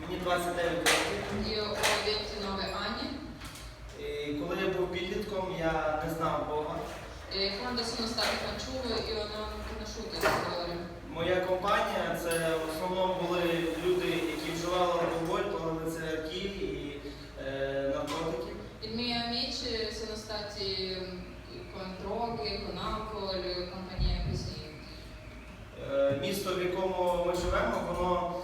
Мені 29 років. Io ho 29 anni І коли я був підлітком, я не знав Бога. e quando sono stato fanciullo io non ho conosciuto il Signore. Моя компанія це в основному були люди, які вживали алкоголь, палили цигарки і е, наркотики. I miei amici sono stati con droghe, con alcol, così. Е, Місто, в якому ми живемо, воно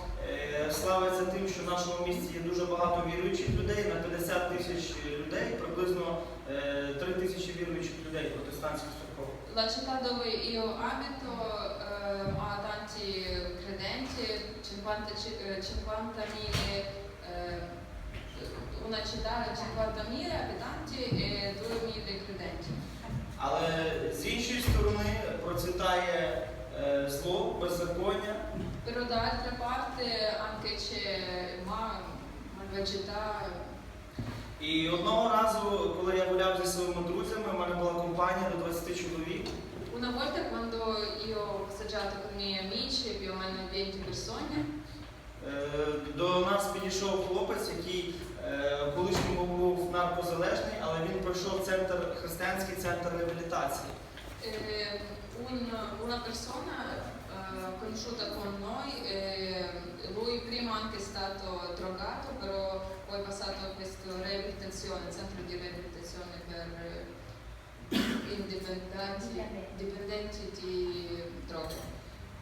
славиться тим, що в нашому місті є дуже багато віруючих людей. На 50 тисяч людей приблизно е, 3 тисячі віруючих людей протестантських церков. La città dove io abito eh, ha tanti credenti, 50, ci- eh, 50.000, eh, una città di 50.000 abitanti e 2.000 credenti. Але з іншої сторони процвітає е, зло, беззаконня, Però d'altra parte anche c'è ma- malvagità. І одного разу, коли я гуляв зі своїми друзями, в мене була компанія до 20 чоловік. Una volta quando io ho passeggiato con i miei amici, più o meno 20 persone, Е, До нас підійшов хлопець, який е, колишньому був наркозалежний, але він пройшов центр християнський центр реабілітації. una persona eh, conosciuta con noi, eh, lui prima anche è stato drogato, però poi è passato a questa riabilitazione, centro di riabilitazione per eh, indipendenti, dipendenti di droga.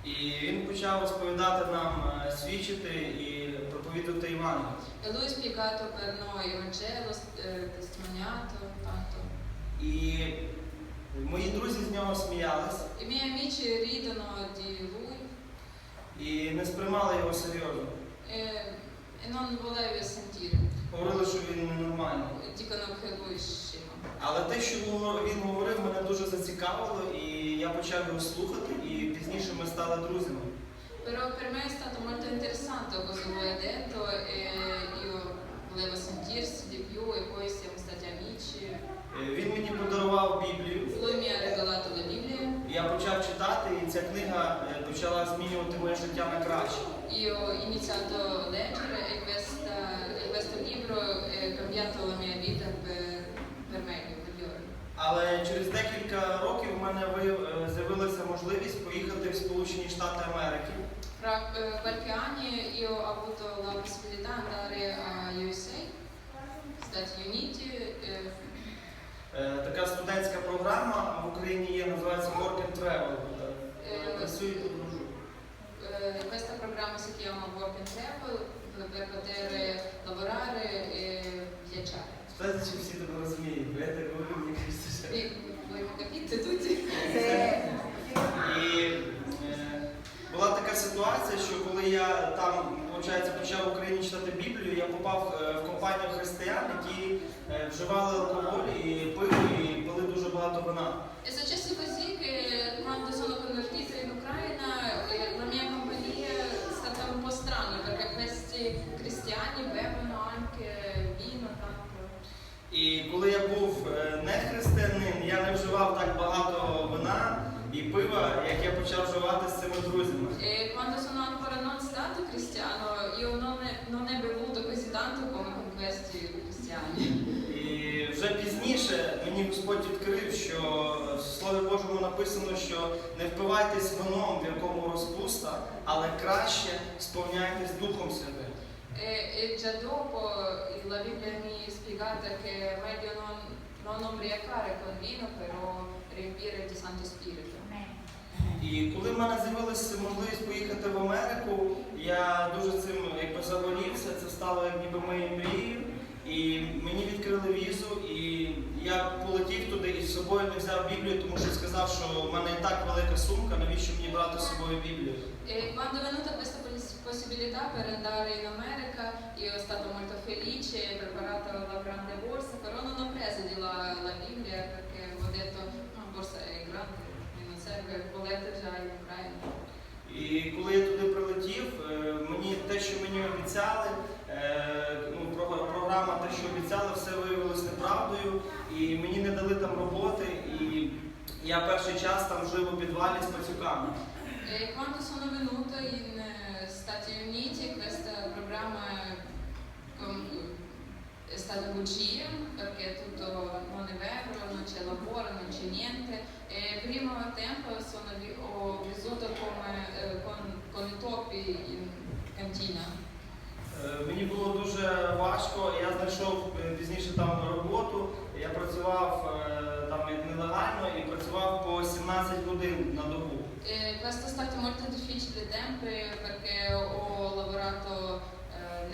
І він почав розповідати нам, е, свідчити і проповідувати Івангелію. E lui spiegato per noi Vangelo, eh, testimoniato tanto. І мої друзі з нього сміялись I miei amici ridono di lui і не сприймали його серйозно. e, e non volevo sentire. Говорили, що він ненормальний. Dicono che lui è scemo. Але те, що він говорив, мене дуже зацікавило, і я почав його слухати, і пізніше ми стали друзями. Però per me è stato molto interessante cosa lui ha detto e io volevo sentirsi di più e poi siamo stati amici. Е, Він мені подарував Біблію, Lui mi ha regalato la Bibbia, і я почав читати, і ця книга е, почала змінювати моє життя на краще. io ho iniziato a leggere e, questa, e questo libro ha cambiato la mia vita per, per meglio, migliore. Але через декілька років у мене вияв- е, з'явилася можливість поїхати в Сполучені Штати Америки. Fra eh, qualche anni io ho avuto la possibilità di andare a USA, Stati Uniti, eh, Е, Така студентська програма в Україні є, називається Work and Travel. Е, Працюю і подорожую. Eh, questa programma si chiama Work and Travel per poter lavorare e viaggiare. Знаєте, чи всі тебе розуміють? Бо я так говорю, мені кажеться. E voi mi capite tutti? І е, була така ситуація, що коли я там, виходить, почав в Україні читати Біблію, я попав е, в компанію християн, які е, вживали алкоголь і пили, і пили дуже багато вина. È successo così che quando sono convertita in Ucraina eh, la mia compagnia è stata un po' strana perché questi cristiani bevono anche vino tanto. І коли я був е, не християнин, я не вживав так багато вина і я почав вживати з цими друзями. E quando sono ancora non stato cristiano io non, è- non ne bevuto così tanto come con questi cristiani. І вже пізніше мені Господь відкрив, що в Слові Божому написано, що не впивайтесь вином, в якому розпуста, але краще сповняйтесь Духом Святим. E, e già dopo eh, la Bibbia mi ha spiegato che è meglio non, non ubriacare con vino, però riempire di Santo Spirito. І коли в мене з'явилася можливість поїхати в Америку, я дуже цим якби загорівся, це стало як ніби моєю мрією. І мені відкрили візу, і я полетів туди і з собою не взяв Біблію, тому що сказав, що в мене і так велика сумка, навіщо мені брати з собою Біблію? Quando è venuta questa possibilità per andare in America, io sono stata molto felice, ho preparato я перший час там жив у підвалі з пацюками. Quando sono venuto in Stati Uniti questo programma è stato bugia perché tutto non è vero, non c'è lavoro, non c'è niente e prima tempo sono, ho vissuto come, con, con i topi in cantina. Мені було дуже важко, я знайшов пізніше там роботу, я працював там нелегально і працював по 17 годин на добу. Questo è stato molto difficile tempo perché ho lavorato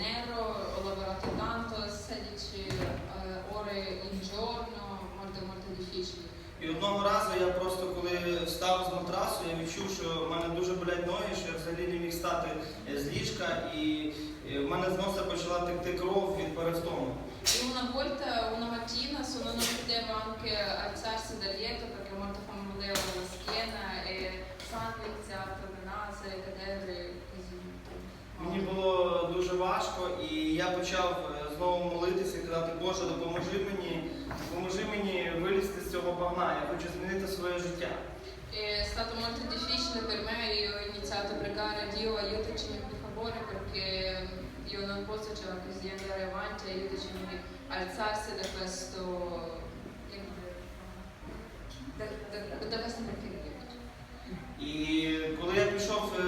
nero, ho lavorato tanto, 16 eh, ore in giorno, molto molto difficile. І одного разу я просто коли встав з матрасу, я відчув, що в мене дуже болять ноги, що я взагалі не міг стати з ліжка, і в мене з носа почала текти кров від перевтому. E una volta, una mattina, sono non potevo anche alzarsi dal letto perché molto famolevo la schiena e sangue iniziato da naso e cadere così. Мені було дуже важко, і я почав е, знову молитися і казати, Боже, допоможи мені, допоможи мені вилізти з цього багна, я хочу змінити своє життя. È stato molto difficile per me, io ho iniziato a pregare Dio aiutaci per favore perché io non posso cioè, così andare avanti, aiutaci a alzarsi da questo, da, da, da questa. І коли я пішов е,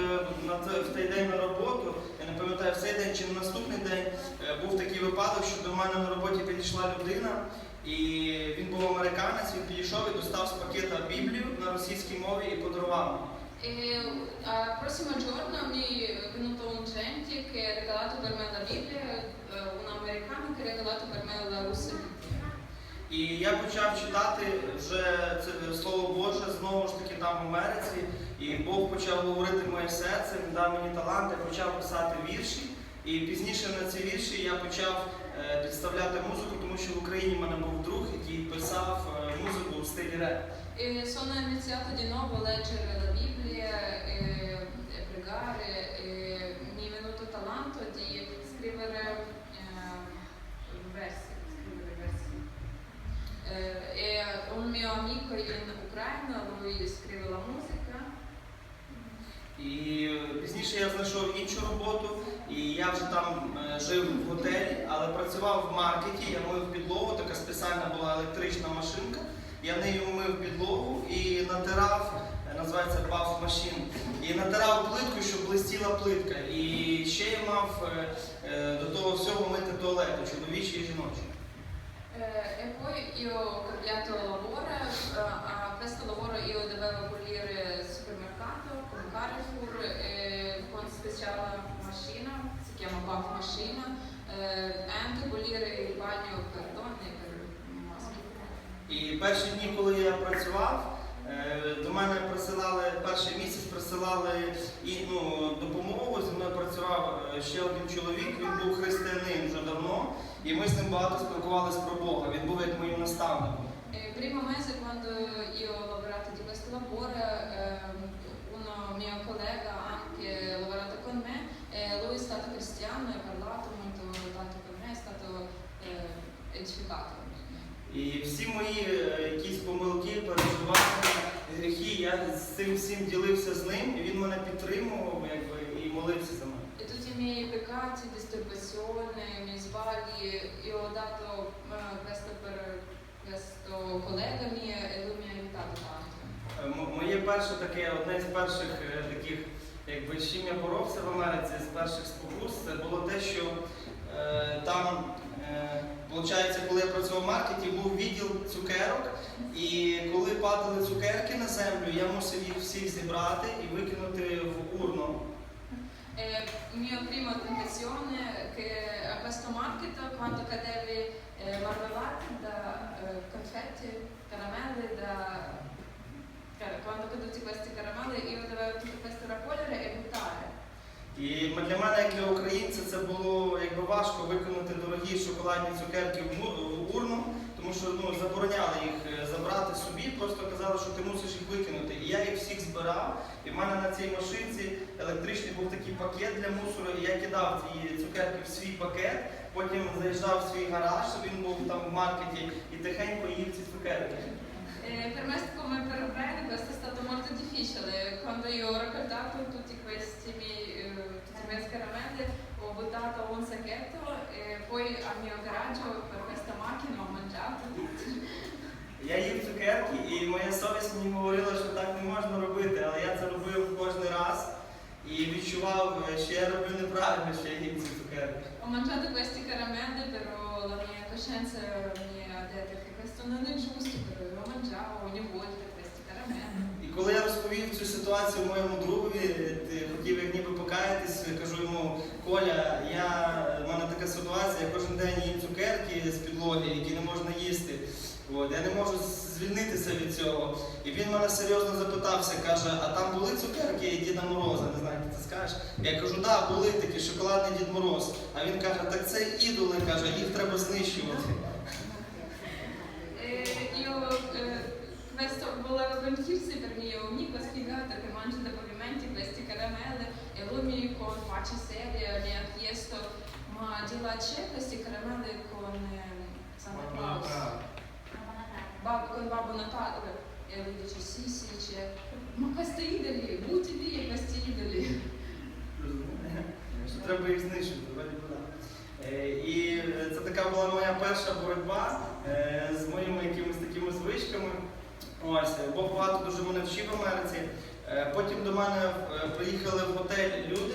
на те- в той день на роботу, я не пам'ятаю в цей день чи на наступний день, е, був такий випадок, що до мене на роботі підійшла людина, і він був американець, він підійшов і достав з пакета Біблію на російській мові і подарував мені. Prossimo giorno mi è venuto un gente che ha regalato per me la Bibbia, un americano che ha regalato per me la Russia. І я почав читати вже це слово Боже знову ж таки там в Америці, і Бог почав говорити моє серце, він дав мені талант, я почав писати вірші. І пізніше на ці вірші я почав е, підставляти музику, тому що в Україні в мене був друг, який писав е, музику в стилі. E e, e e eh, versi. scrivere versi. Eh, e un mio amico in Ucraina, lui scrive la musica. І пізніше я знайшов іншу роботу, і я вже там е, жив в готелі, але працював в маркеті, я мив підлогу, така спеціальна була електрична машинка. Я нею мив підлогу і натирав, е, називається баф машин, і натирав плитку, щоб блистіла плитка. І ще я мав е, до того всього мити туалети, чоловічі і жіночі. E poi io ho cambiato lavoro, a questo lavoro io dovevo pulire il supermercato con Carrefour eh, con speciale macchina, si chiama buff macchina, eh, e anche pulire il bagno per donne e per maschi. І перші дні, коли я працював, е, до мене присилали перший місяць присилали і ну, допомогу. Зі мною працював е, ще один чоловік. Він був християнин вже давно, і ми з ним багато спілкувалися про Бога. Він був як моїм наставником. Il primo mese quando io ho lavorato di questo lavoro, uno mio collega ha anche lavorato con me e lui è stato cristiano e ha parlato molto tanto con me, è stato eh, edificato. І всі мої е, якісь помилки, переживання, гріхи, я з цим всім ділився з ним, і він мене підтримував якби, і молився за мене. E tutti i miei peccati, disturbazione, i miei sbagli, io ho dato eh, questo per questo collega mio e lui mi ha aiutato tanto. Е, Моє перше таке, одне з перших е, таких, якби з чим я боровся в Америці, з перших спокус, це було те, що е, там, е, виходить, коли я працював в маркеті, був відділ цукерок, і коли падали цукерки на землю, я мусив їх всіх зібрати і викинути в урну. E mio primo tentazione che a questo market quando cadevi eh, marmellate da eh, confetti, caramelle, da quando caduti questi caramelli io dovevo tutto questo raccogliere e buttare. І для мене, як для українця, це було якби важко виконати дорогі шоколадні цукерки в урну, тому що ну, забороняли їх е, забрати собі, просто казали, що ти мусиш їх викинути. І я їх всіх збирав, і в мене на цій машинці електричний був такий пакет для мусору, і я кидав ці цукерки в свій пакет, потім заїжджав в свій гараж, він був там в маркеті, і тихенько їв ці цукерки. E per me come per Brian questo è stato molto difficile. Quando io ho raccoltato tutti questi miei, eh, tutte queste caramelle, ho buttato un sacchetto e poi al mio garage per questa macchina ho mangiato. Я їв цукерки, і моя совість мені говорила, що так не можна робити, але я це робив кожен раз і відчував, е, що я роблю неправильно, що я їм ці цукерки. Ho mangiato questi caramelli, però la mia coscienza mi ha detto che giusto, però io mangiavo ogni volta questi caramelli. І коли я розповів цю ситуацію моєму другові, ти хотів як ніби покаятись, кажу йому, Коля, я, в мене така ситуація, я кожен день їм цукерки з підлоги, які не можна їсти. От, я не можу звільнитися від цього. І він мене серйозно запитався, каже, а там були цукерки і Діда Мороза, не знаю, як ти скажеш. Я кажу, да, були такі, шоколадний Дід Мороз. А він каже, так це ідоли, каже, їх треба знищувати. E io, eh, questo volevo confidarsi per mio amico, che mangio da movimenti questi caramelli e lui mi con faccia seria mi ha chiesto ma di là c'è questi caramelli con eh, Santa Claus? Babbo, con Babbo Natale? E lui dice sì sì c'è. Ma questi idoli, butti via questi idoli. Що треба їх знищити, вроді би да. Е, І е, це така була моя перша боротьба е, з моїми якимись такими звичками. Ось, е, Бог багато дуже мене вчив в Америці. Е, Потім до мене е, приїхали в готель люди,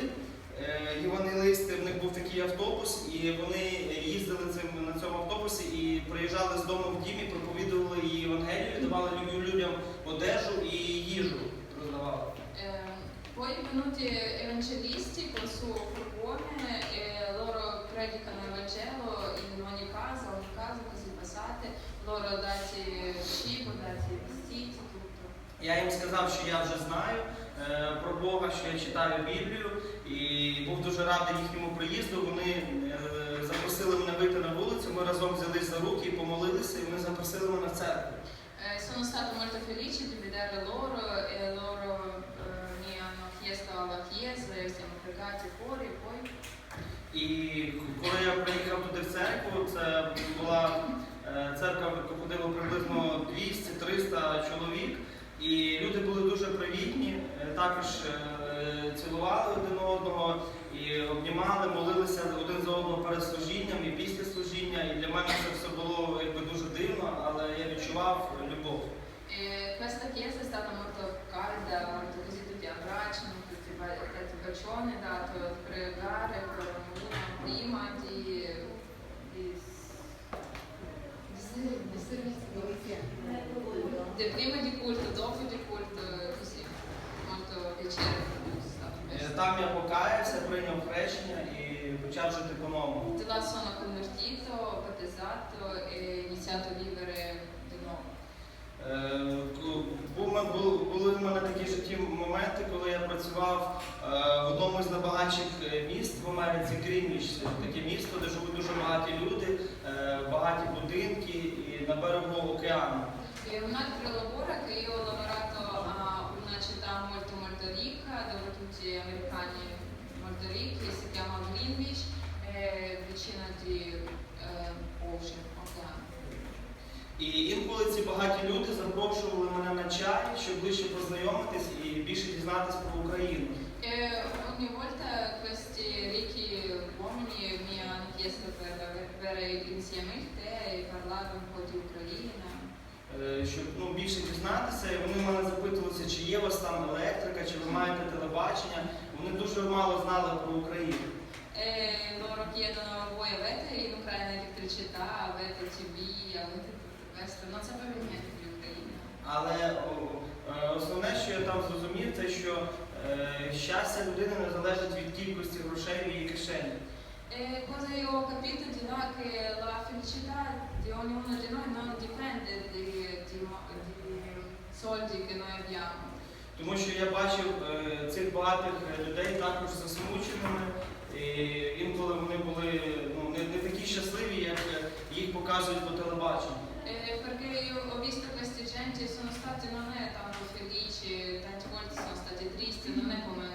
е, євангелисти, в них був такий автобус, і вони їздили цим, на цьому автобусі і приїжджали з дому в дім і проповідували її Євангелію, давали людям одежу і їжу роздавали. Poi venuti evangelisti con il suo furgone e loro predicano il Vangelo in ogni casa, ogni casa così passate. Я їм сказав, що я вже знаю е, про Бога, що я читаю Біблію, і був дуже радий їхньому приїзду. Вони е, запросили мене вийти на вулицю. Ми разом взялись за руки і помолилися, і вони запросили мене в церкву. Sono stato molto felice di vedere loro e loro mi hanno chiesto alla chiesa e siamo pregati fuori e poi І коли я приїхав туди в церкву, це була е, церква, в яку ходило приблизно 200-300 чоловік. І люди були дуже привітні, е, також е, цілували один одного і обнімали, молилися один за одного перед служінням і після служіння. І для мене це все було якби дуже дивно, але я відчував любов. E questa chiesa è stata molto calda, molto così tutti abbracciano, tutti dati bacioni, dato pregare di prima culto, così, molto piacere per me, è stato Е. Там я покаявся, прийняв хрещення і почав жити по-новому. Di là sono convertito, battezzato e iniziato a vivere di nuovo. Був- бу- Були в мене такі житті моменти, коли я працював е, в одному з найбагатших е, міст в Америці, Грінвіч. Таке місто, де живуть дуже багаті люди, багаті будинки і на берегу океану. E un altro lavoro che io ho lavorato a una città molto molto ricca, dove tutti gli americani molto ricchi, si chiama Greenwich, è vicino di eh, Ocean, oceano. І інколи ці багаті люди запрошували мене на чай, щоб ближче познайомитись і більше дізнатись про Україну. E ogni volta questi ricchi uomini mi hanno chiesto per bere insieme il tè e parlare un po' di Ucraina. Е, Щоб ну, більше дізнатися, і вони мене запитувалися, чи є у вас там електрика, чи ви маєте телебачення. Вони дуже мало знали про Україну. Avete in Ucraina elettricità, avete TV, avete tutto questo? Non sapevo niente di Ucraina. Але е, основне, що я там зрозумів, це що е, щастя людини не залежить від кількості грошей в її кишені. Cosa io ho capito di là che la felicità di ognuno di noi non dipende di, di di soldi che noi abbiamo. Тому що я бачив е, цих багатих е, людей також засмученими. І інколи вони були ну, не, не такі щасливі, як е, їх показують по телебаченню. E perché io ho visto queste gente sono stati non è tanto felici, tante volte sono stati tristi, non è come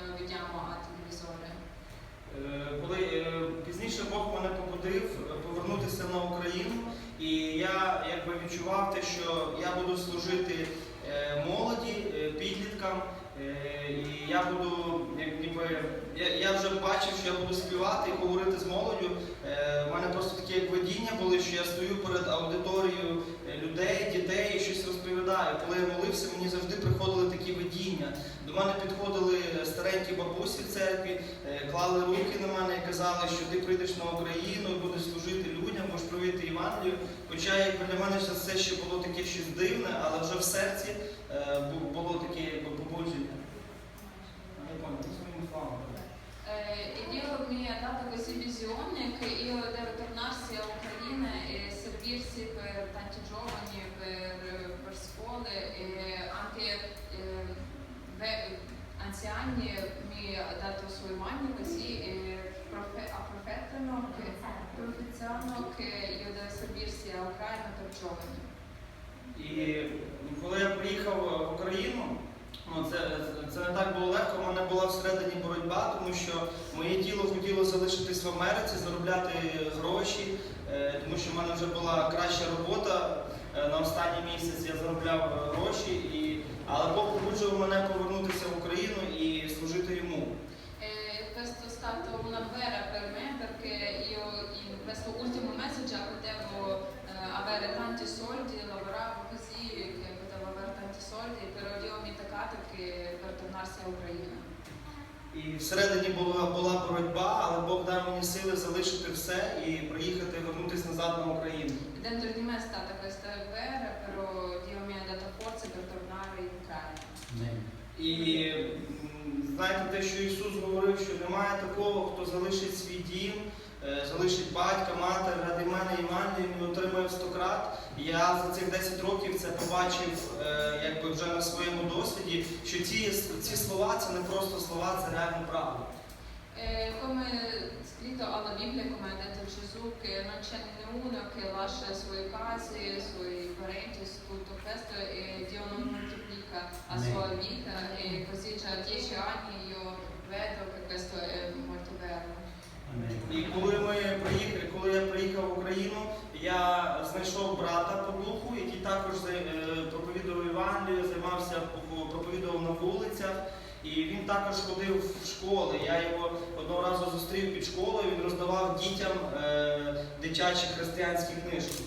відчував те, що я буду служити е, молоді, е, підліткам, е, і я буду, ніби, я вже бачив, що я буду співати і говорити з молоддю. У мене просто такі як видіння були, що я стою перед аудиторією людей, дітей і щось розповідаю. Коли я молився, мені завжди приходили такі видіння. До мене підходили що бабусі в церкві е, клали руки на мене і казали, що ти прийдеш на Україну і будеш служити людям, будеш провити Євангелію. Хоча якби для мене все ще було таке щось дивне, але вже в серці е, бу- було таке побудження. Я пам'ятаю, ну, своїми словами. Eh, e Dio mi ha dato questa visione anziani mi dato sue mani così e profe- approfittano che, profezzano che io devo servirsi a Ucraina per giovani. І коли я приїхав в Україну, ну це, це не так було легко. У мене була всередині боротьба, тому що моє тіло хотіло залишитись в Америці, заробляти гроші, е, тому що в мене вже була краща робота. Е, На останній місяць я заробляв гроші, і, але Бог побуджував мене повернутися в Україну і служити йому. E questo è stato una guerra per me perché io in questo ultimo mese già potevo eh, avere tanti soldi, lavoravo così che potevo avere tanti soldi, però Dio mi ha toccato che per tornarsi a Ucraina. І всередині була, була боротьба, але Бог дав мені сили залишити все і приїхати, вернутися назад на Україну. Dentro di me è stata questa guerra, però Dio mi ha dato forze per tornare in Ucraina. І м, знаєте, те, що Ісус говорив, що немає такого, хто залишить свій дім, залишить батька, матір ради мене і мене, і отримує в сто крат. І Я за цих 10 років це побачив е, якби вже на своєму досвіді, що ці, ці слова це не просто слова, це реальна правда. E come scritto alla Bibbia, come ha detto Gesù, che non c'è nessuno che lascia i suoi case, i suoi parenti, su tutto questo e Dio non moltiplica la sua vita e così già a dieci anni io vedo che questo è molto vero. І коли ми приїхали, коли я приїхав в Україну, я знайшов брата по духу, який також е, проповідував Євангелію, займався проповідував на вулицях. І він також ходив в школи. Я його одного разу зустрів під школою, він роздавав дітям е, дитячі християнські книжки.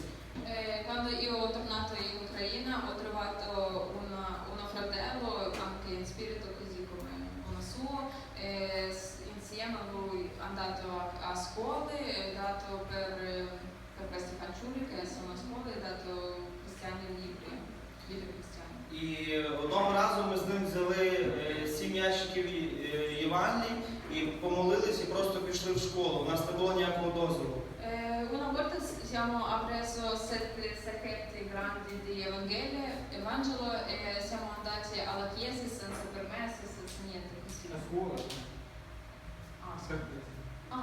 Quando io ho tornato in Ucraina ho trovato una, uno fratello anche in spirito così come uno suo e s- insieme a lui andato a, a scuole e dato per, per questi fanciulli che sono a scuola e ha dato cristiani libri, libri cristiani. І одного разу ми з ним взяли е, сім ящиків е, Євангелій і помолились і просто пішли в школу. У нас не було ніякого дозволу. Eh, una volta siamo, preso sette sacchetti grandi di Evangelio, Evangelo e siamo andati alla chiesa senza permesso, senza niente così.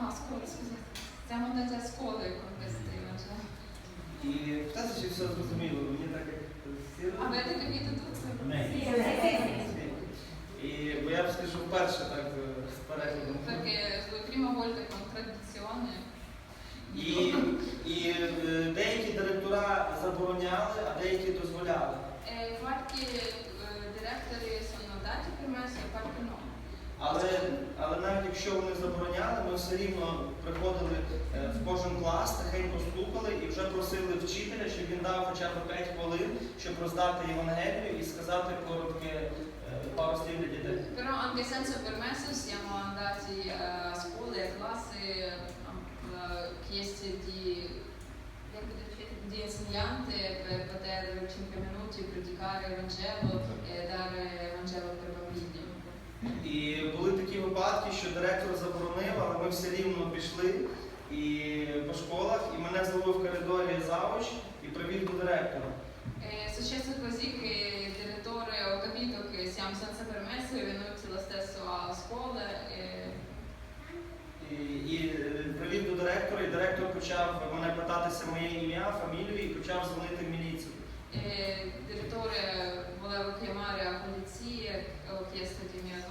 Ah, Ah. Siamo andati a scuola con questi Vangeli. І питати, чи все зрозуміло, мені так як сіро. Avete capito tutto? І бо я б скажу вперше так е, з переглядом. Prima volta con traduzione. І, і е, деякі директора забороняли, а деякі дозволяли. E eh, direttori sono dati permesso e qualche no. Але, але навіть якщо вони забороняли, ми все рівно приходили е, в кожен клас, тихенько слухали і вже просили вчителя, щоб він дав хоча б 5 хвилин, щоб роздати Євангелію і сказати коротке е, пару слів для дітей. Però anche senza permesso siamo andati a scuole, a classe, eh, chiesti di, di insegnante per poter 5 minuti predicare il Vangelo e dare il Vangelo per. І були такі випадки, що директор заборонив, але ми все рівно пішли і по школах, і мене зловив в коридорі завуч і привів до директора. Successo così che il direttore ho capito che siamo senza permesso, è venuto lo stesso a scuola e, І, е, привів до директора, і директор почав мене питатися моє ім'я, фамілію і почав дзвонити в міліцію. e il direttore polizia, є chiesto di mio.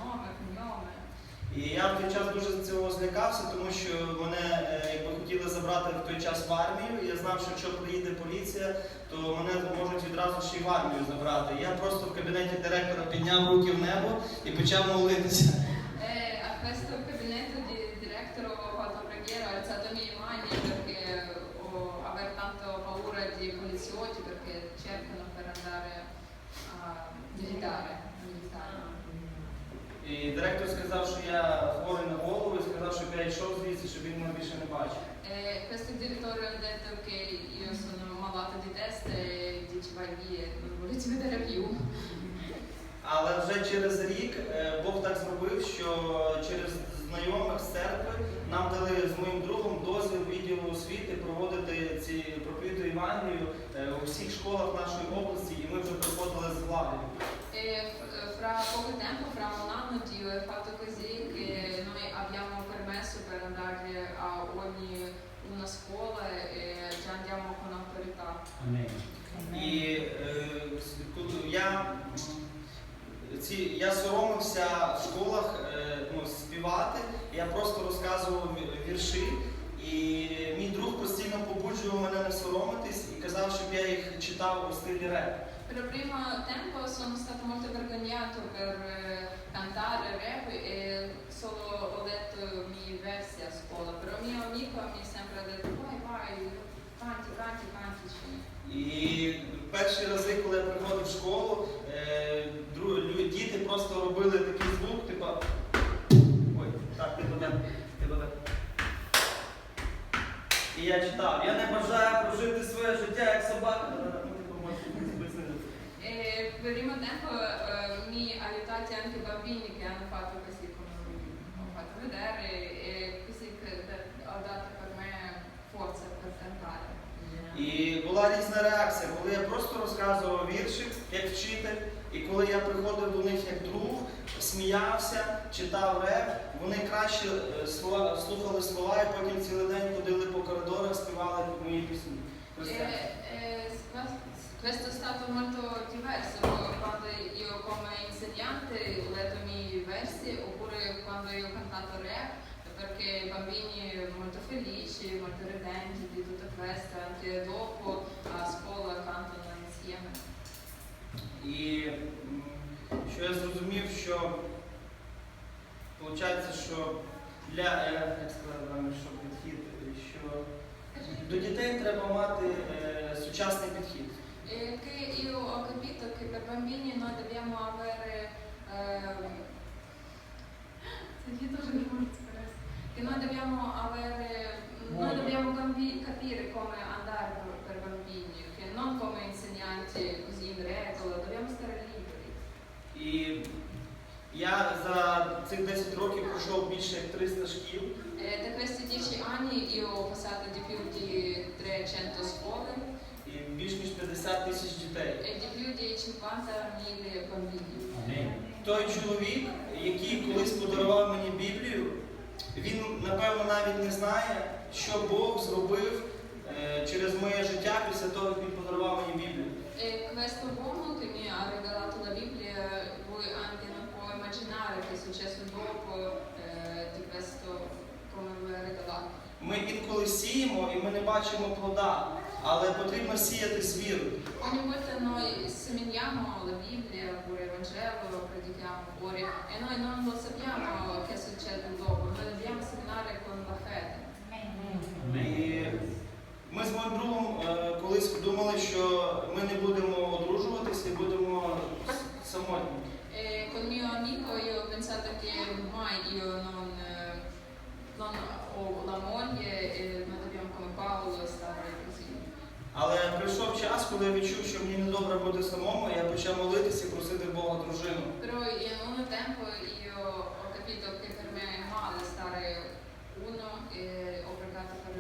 І я в той час дуже цього злякався, тому що мене е, якби хотіли забрати в той час в армію. Я знав, що якщо приїде поліція, то мене можуть відразу ще й в армію забрати. Я просто в кабінеті директора підняв руки в небо і почав молитися. E a questo gabinetto di direttore ho fatto preghiera, ho alzato le mie mani perché ho aver tanto paura di poliziotti perché cercano per andare a militare. militare. І директор сказав, що я хворий на голову і сказав, щоб я йшов звідси, щоб він мене більше не бачив. E questo direttore ha detto che io sono malato di testa e diceva via, non volete vedere più. Але вже через рік е, Бог так зробив, що через знайомих з церкви нам дали з моїм другом дозвіл відділу освіти проводити ці проповіду Євангелію е, у всіх школах нашої області, і ми вже приходили з владою. F- fra poco tempo, fra un anno, Dio ha fatto così che noi abbiamo permesso per andare a ogni una scuola e già andiamo con autorità. Amen. І е, коли я, ці, я соромився в школах е, ну, співати, я просто розказував вірші, і мій друг постійно побуджував мене не соромитись і казав, щоб я їх читав у стилі реп. Il tempo sono stato molto vergognato per eh, cantare rap e solo ho letto i miei versi a scuola, però mio amico mi ha sempre detto vai vai, canti, canti, cantici. І перші рази, коли я приходив в школу, е, діти просто робили такий звук, типу. Ой, так, типу так, типу так. І я читав, я не бажаю прожити своє життя як собака. Ну, типу, можете пояснити. E primo tempo eh, mi ha aiutati anche i bambini che hanno fatto così come ho fatto vedere e così che da- ha dato per me forza per cantare. І була різна реакція, коли я просто розказував вірші як вчитель, і коли я приходив до них як друг, сміявся, читав реп, вони краще е, слухали слова і потім цілий день ходили по коридорах, співали мої пісні. E, e questo è stato molto diverso quando io come insegnante ho letto i miei versi oppure quando io ho cantato rap perché i bambini molto felici, molto redenti di tutto questo, anche dopo a scuola cantano insieme. І що я зрозумів, що виходить, що для е, як сказати вам, що підхід, що до дітей треба мати е, сучасний підхід. E che io ho capito che per bambini noi dobbiamo avere ehm, che non noi dobbiamo avere noi dobbiamo capire come andare per, per bambini, che non come insegnanti così in regola, dobbiamo stare liberi. І я за цих 10 років пройшов більше як 300 шкіл, E da questi dieci anni io ho passato di più di 300 scuole більш ніж 50 тисяч дітей. di più di 50.000 bambini. Той чоловік, який колись подарував мені Біблію, він напевно навіть не знає, що Бог зробив е, через моє життя після того, як він подарував мені Біблію. E questo uomo che mi ha regalato la Bibbia, voi anche non può immaginare che è successo dopo eh, di questo come lui ha regalato. Ми інколи сіємо і ми не бачимо плода, але потрібно сіяти з вірою. Ogni volta noi seminiamo la Bibbia oppure il Vangelo, predichiamo fuori e noi non lo sappiamo che succede dopo, noi dobbiamo seminare con la fede. І ми з моїм другом е, колись думали, що ми не будемо одружуватися і будемо с- самотні. E col mio amico io ho pensato che mai io non, eh, non ho la moglie e noi dobbiamo come Paolo stare così. Але прийшов час, коли я відчув, що мені недобре бути самому, я почав молитися і просити Бога дружину. Però in un tempo io ho capito che per me è male stare uno e ho pregato per,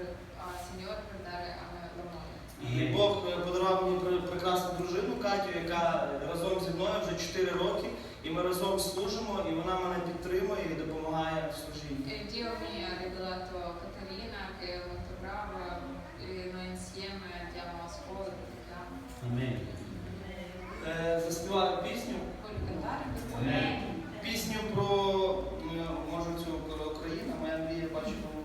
al Signore per dare a la moglie. І Бог е, подарував мені пр- прекрасну дружину Катю, яка разом зі мною вже 4 роки, і ми разом служимо, і вона мене підтримує і допомагає в служінні. E Dio mi ha regalato Caterina che è molto brava che noi insieme andiamo a scuola, pratichiamo. Amen. Е, Заспівали пісню, Vuoi cantare questa Amen. пісню про е, може цю про Україну, моя мрія бачимо